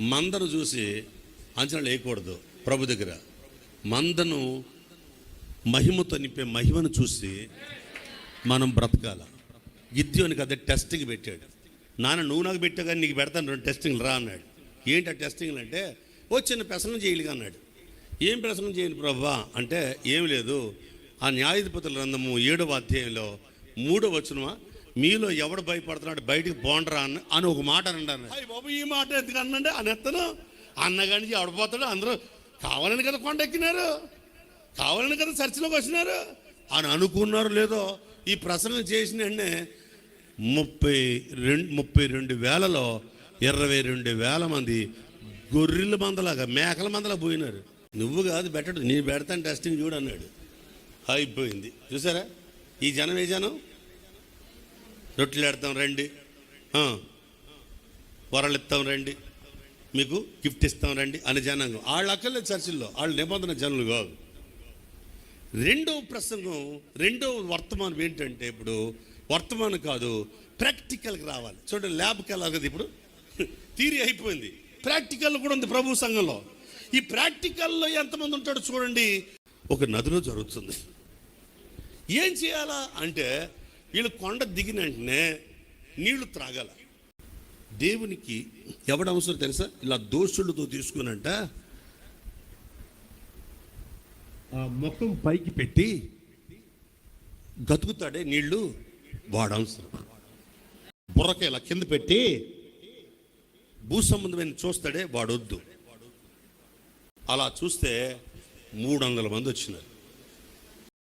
మందను చూసి అంచనా వేయకూడదు ప్రభు దగ్గర. మందను మహిమతో నింపే మహిమను చూసి మనం బ్రతకాల. గిద్యోనికి అదే టెస్టింగ్ పెట్టాడు. నాన్న నువ్వు నాకు పెట్టావు కానీ నీకు పెడతాను రెండు టెస్టింగ్లు రా అన్నాడు. ఏంటి ఆ టెస్టింగ్లు అంటే ఓ చిన్న పెసనం చేయలుగా అన్నాడు. ఏం ప్రసనం చేయను ప్రభా? అంటే ఏం లేదు. ఆ న్యాయాధిపతుల గ్రంథము ఏడవ అధ్యాయంలో మూడో వచనమా? మీలో ఎవడు భయపడుతున్నాడు? బయటికి పోండరా అన్న అని ఒక మాట అనండి అన్న. బాబు ఈ మాట ఎందుకు అన్నండి? అని ఎత్తను. అన్నగాని ఎవడపోతాడు అందరూ కావాలని కదా కొండ ఎక్కినారు? కావాలని కదా చర్చిలోకి వచ్చినారు? అని అనుకున్నారు లేదో ఈ ప్రసంగం చేసిన వెంటనే ముప్పై రెండు ముప్పై రెండు వేలలో ఇరవై రెండు వేల మంది గొర్రెల మందలాగా మేకల మందలా పోయినారు. నువ్వు కాదు పెట్టడు నీ పెడతాను టెస్టింగ్ చూడన్నాడు అయిపోయింది. చూసారా? ఈ జనం ఏ జనం? రొట్టెలాడతాం రండి. వరలిస్తాం రండి. మీకు గిఫ్ట్ ఇస్తాం రండి అని జనాంగం. వాళ్ళ అక్కర్లేదు చర్చిల్లో వాళ్ళు నిబంధన జనులు కాదు. రెండవ ప్రసంగం రెండవ వర్తమానం ఏంటంటే ఇప్పుడు వర్తమానం కాదు ప్రాక్టికల్కి రావాలి. చూడండి ల్యాబ్కి వెళ్ళాలి కదా ఇప్పుడు. థీరీ అయిపోయింది. ప్రాక్టికల్ కూడా ఉంది ప్రభు సంఘంలో. ఈ ప్రాక్టికల్లో ఎంతమంది ఉంటాడో చూడండి. ఒక నదిలో జరుగుతుంది. ఏం చేయాలా అంటే వీళ్ళు కొండ దిగిన వెంటనే నీళ్ళు త్రాగల. దేవునికి ఎవడ అవసరం తెలుసా? ఇలా దోషులతో తీసుకునంట మొత్తం పైకి పెట్టి గతుకుతాడే నీళ్ళు వాడవసరం అవసరం. బుర్రక ఇలా కింద పెట్టి భూ సంబంధమైన చూస్తాడే వాడొద్దు. అలా చూస్తే మూడు వందల మంది వచ్చినారు.